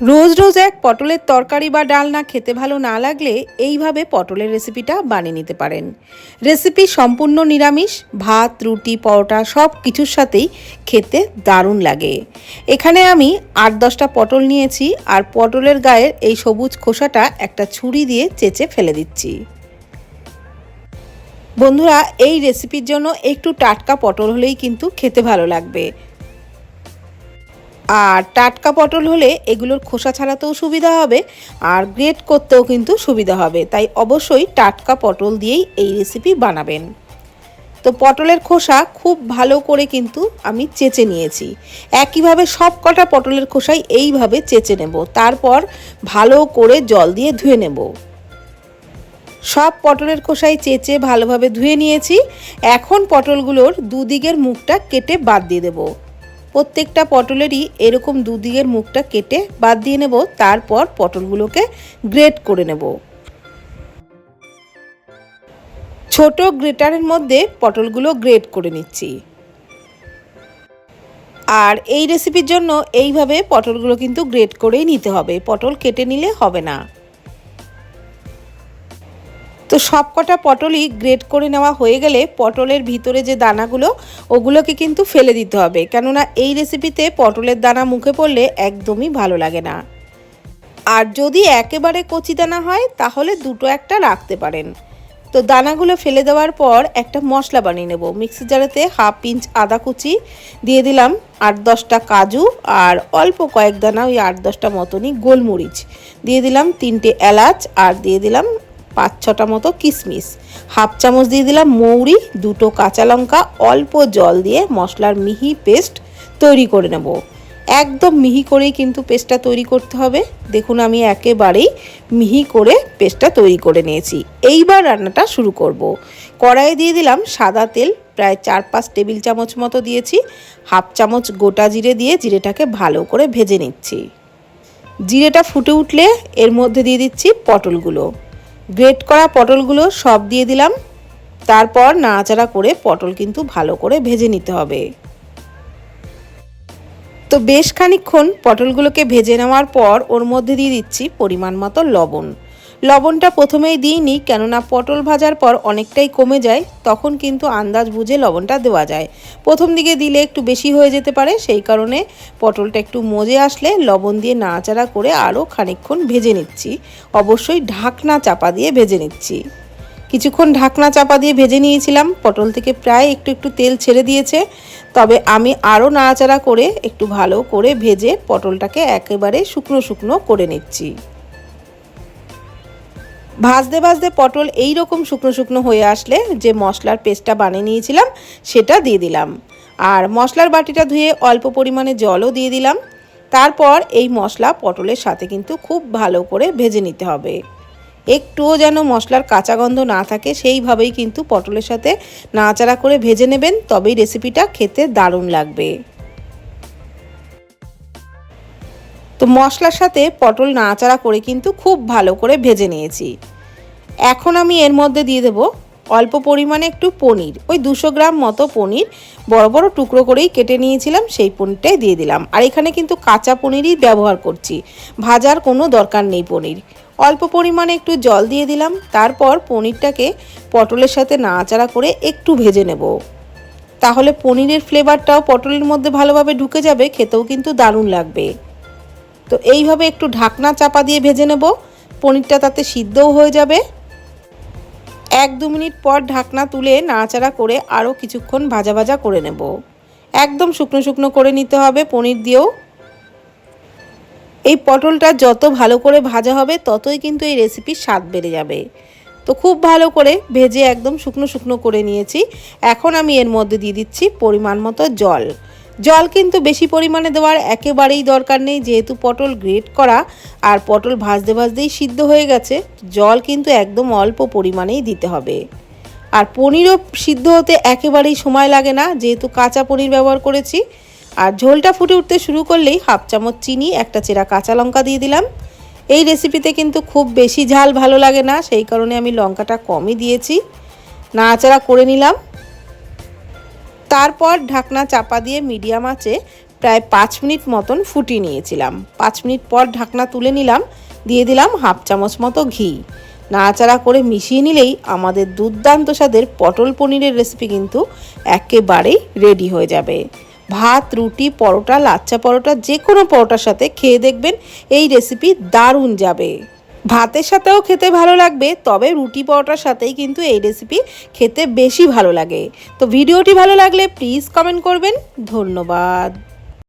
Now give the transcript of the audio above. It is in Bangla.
রোজ রোজ এক পটলের তরকারি বা ডাল না খেতে ভালো না লাগলে এইভাবে পটলের রেসিপিটা বানিয়ে নিতে পারেন। রেসিপি সম্পূর্ণ নিরামিষ, ভাত, রুটি, পরোটা সব কিছুর সাথেই খেতে দারুণ লাগে। এখানে আমি আট দশটা পটল নিয়েছি আর পটলের গায়ের এই সবুজ খোসাটা একটা ছুরি দিয়ে চেঁচে ফেলে দিচ্ছি। বন্ধুরা, এই রেসিপির জন্য একটু টাটকা পটল হলেই কিন্তু খেতে ভালো লাগবে। আর টাটকা পটল হলে এগুলোর খোসা ছাড়াতেও সুবিধা হবে আর গ্রেট করতেও কিন্তু সুবিধা হবে। তাই অবশ্যই টাটকা পটল দিয়েই এই রেসিপি বানাবেন। তো পটলের খোসা খুব ভালো করে কিন্তু আমি চেঁচে নিয়েছি। একইভাবে সব কটা পটলের খোসাই এইভাবে চেঁচে নেব। তারপর ভালো করে জল দিয়ে ধুয়ে নেব। সব পটলের খোসাই চেঁচে ভালোভাবে ধুয়ে নিয়েছি। এখন পটলগুলোর দুদিকের মুখটা কেটে বাদ দিয়ে দেবো। প্রত্যেকটা পটলেরই এরকম দুদিকের মুখটা কেটে বাদ দিয়ে নেব, তারপর পটলগুলোকে গ্রেট করে নেব। ছোট গ্রেটারের মধ্যে পটলগুলো গ্রেট করে নিচ্ছি। আর এই রেসিপির জন্য এইভাবে পটলগুলো কিন্তু গ্রেট করেই নিতে হবে, পটল কেটে নিলে হবে না। তো সব কটা পটলই গ্রেট করে নেওয়া হয়ে গেলে পটলের ভিতরে যে দানাগুলো, ওগুলোকে কিন্তু ফেলে দিতে হবে। কেননা এই রেসিপিতে পটলের দানা মুখে পড়লে একদমই ভালো লাগে না। আর যদি একেবারে কচি দানা হয়, তাহলে দুটো একটা রাখতে পারেন। তো দানাগুলো ফেলে দেওয়ার পর একটা মশলা বানিয়ে নেব। মিক্সি জারেতে হাফ ইঞ্চ আদা কুচি দিয়ে দিলাম, আট দশটা কাজু আর অল্প কয়েক দানা ওই আট দশটা মতনই গোলমরিচ। দিয়ে দিলাম তিনটে এলাচ আর দিয়ে দিলাম পাঁচ ছটা মতো কিশমিশ হাফ চামচ দিয়ে দিলাম মৌরি, দুটো কাঁচা লঙ্কা, অল্প জল দিয়ে মশলার মিহি পেস্ট তৈরি করে নেব। একদম মিহি করেই কিন্তু পেস্টটা তৈরি করতে হবে। দেখুন আমি একেবারেই মিহি করে পেস্টটা তৈরি করে নিয়েছি। এইবার রান্নাটা শুরু করব। কড়াইয়ে দিয়ে দিলাম সাদা তেল, প্রায় চার পাঁচ টেবিল চামচ মতো দিয়েছি। হাফ চামচ গোটা জিরে দিয়ে জিরেটাকে ভালো করে ভেজে নিচ্ছি। জিরেটা ফুটে উঠলে এর মধ্যে দিয়ে দিচ্ছি পটলগুলো। গ্রেট করা পটলগুলো সব দিয়ে দিলাম। তারপর নাড়াচাড়া করে পটল কিন্তু ভালো করে ভেজে নিতে হবে। তো বেশ খানিক্ষণ পটলগুলোকে ভেজে নেওয়ার পর ওর মধ্যে দিয়ে দিচ্ছি পরিমাণ মতো লবণ। লবণটা প্রথমেই দিইনি, কেননা পটল ভাজার পর অনেকটাই কমে যায়, তখন কিন্তু আন্দাজ বুঝে লবণটা দেওয়া যায়। প্রথম দিকে দিলে একটু বেশি হয়ে যেতে পারে, সেই কারণে পটলটা একটু মজে আসলে লবণ দিয়ে নাড়াচাড়া করে আরও খানিকক্ষণ ভেজে নিচ্ছি। অবশ্যই ঢাকনা চাপা দিয়ে ভেজে নিচ্ছি। কিছুক্ষণ ঢাকনা চাপা দিয়ে ভেজে নিয়েছিলাম, পটল থেকে প্রায় একটু একটু তেল ছেড়ে দিয়েছে। তবে আমি আরও নাড়াচাড়া করে একটু ভালো করে ভেজে পটলটাকে একেবারে শুকনো শুকনো করে নিচ্ছি। ভাজতে ভাজতে পটল এই রকম শুকনো শুকনো হয়ে আসলে যে মশলার পেস্টটা বানিয়ে নিয়েছিলাম, সেটা দিয়ে দিলাম। আর মশলার বাটিটা ধুয়ে অল্প পরিমাণে জলও দিয়ে দিলাম। তারপর এই মশলা পটলের সাথে কিন্তু খুব ভালো করে ভেজে নিতে হবে। একটুও যেন মশলার কাঁচা গন্ধ না থাকে, সেইভাবেই কিন্তু পটলের সাথে নাড়াচাড়া করে ভেজে নেবেন, তবেই রেসিপিটা খেতে দারুণ লাগবে। তো মশলার সাথে পটল নাড়াচাড়া করে কিন্তু খুব ভালো করে ভেজে নিয়েছি। এখন আমি এর মধ্যে দিয়ে দেবো অল্প পরিমাণে একটু পনির। ওই দুশো গ্রাম মতো পনির বড় বড় টুকরো করেই কেটে নিয়েছিলাম, সেই পনিরটাই দিয়ে দিলাম। আর এখানে কিন্তু কাঁচা পনিরই ব্যবহার করছি, ভাজার কোনো দরকার নেই পনির। অল্প পরিমাণে একটু জল দিয়ে দিলাম, তারপর পনিরটাকে পটলের সাথে নাড়াচাড়া করে একটু ভেজে নেব। তাহলে পনিরের ফ্লেভারটাও পটলের মধ্যে ভালোভাবে ঢুকে যাবে, খেতেও কিন্তু দারুণ লাগবে। তো এইভাবে একটু ঢাকনা চাপা দিয়ে ভেজে নেব। পনিরটা তাতে সিদ্ধও হয়ে যাবে। এক দু মিনিট পর ঢাকনা তুলে নাড়াচাড়া করে আরও কিছুক্ষণ ভাজা ভাজা করে নেব। একদম শুকনো শুকনো করে নিতে হবে পনির দিয়েও। এই পটলটা যত ভালো করে ভাজা হবে ততই কিন্তু এই রেসিপির স্বাদ বেড়ে যাবে। তো খুব ভালো করে ভেজে একদম শুকনো শুকনো করে নিয়েছি। এখন আমি এর মধ্যে দিয়ে দিচ্ছি পরিমাণ মতো জল। জল কিন্তু বেশি পরিমাণে দেওয়ার একেবারেই দরকার নেই, যেহেতু পটল গ্রেট করা আর পটল ভাজতে ভাজতেই সিদ্ধ হয়ে গেছে, জল কিন্তু একদম অল্প পরিমাণেই দিতে হবে। আর পনিরও সিদ্ধ হতে একেবারেই সময় লাগে না, যেহেতু কাঁচা পনির ব্যবহার করেছি। আর ঝোলটা ফুটে উঠতে শুরু করলেই হাফ চামচ চিনি, একটা চেরা কাঁচা লঙ্কা দিয়ে দিলাম। এই রেসিপিতে কিন্তু খুব বেশি ঝাল ভালো লাগে না, সেই কারণে আমি লঙ্কাটা কমই দিয়েছি। নাড়াচাড়া করে নিলাম। তারপর ঢাকনা চাপা দিয়ে মিডিয়াম আঁচে প্রায় পাঁচ মিনিট মতন ফুটিয়ে নিয়েছিলাম। পাঁচ মিনিট পর ঢাকনা তুলে নিলাম, দিয়ে দিলাম হাফ চামচ মতো ঘি। নাড়াচাড়া করে মিশিয়ে নিলেই আমাদের দুর্দান্ত স্বাদের পটল পনিরের রেসিপি কিন্তু একেবারেই রেডি হয়ে যাবে। ভাত, রুটি, পরোটা, লাচ্চা পরোটা যে কোনো পরোটার সাথে খেয়ে দেখবেন এই রেসিপি দারুণ যাবে। ভাতের সাথেও খেতে ভালো লাগবে, তবে রুটি পরোটার সাথেই কিন্তু এই রেসিপি খেতে বেশি ভালো লাগে। তো ভিডিওটি ভালো লাগলে প্লিজ কমেন্ট করবেন। ধন্যবাদ।